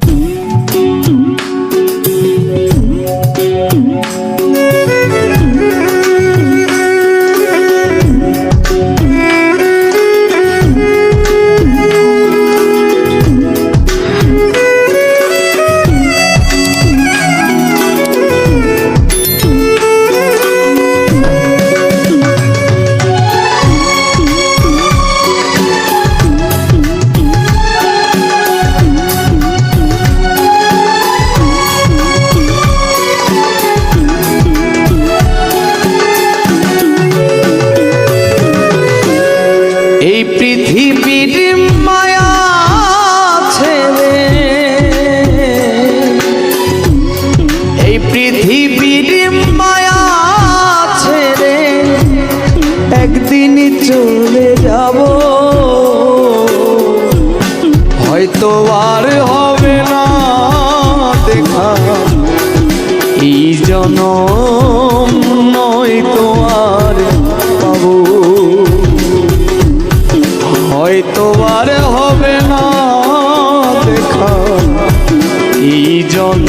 Mm-hmm. পৃথিবীর মায়া ছেড়ে একদিন চলে যাব। হয়তো আর হবে না দেখা। এই জনম নয়তো আর পাবো। হয়তো আর হবে না দেখা। এই জন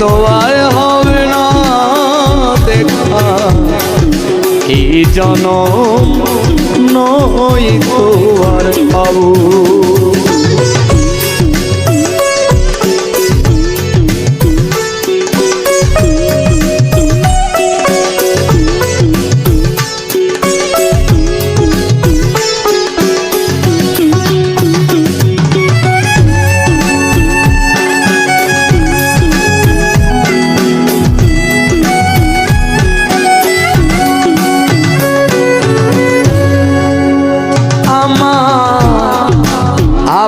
হয়তো আর হবে না দেখা। কি জন নই তো আর পাবো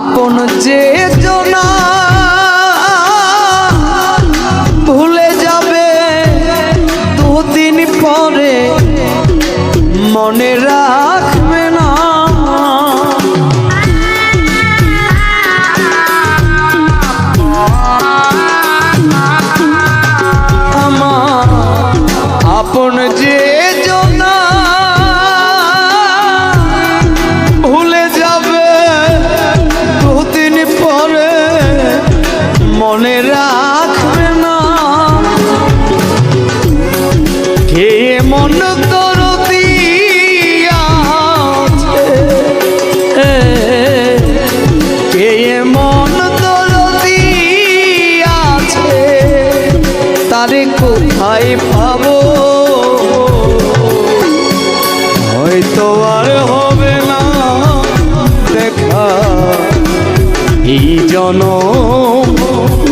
আপন যে মনে রাখবে না। কে মন তারে কোথায় পাবো? হয়তো আর হবে না দেখা। এই জন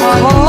Oh.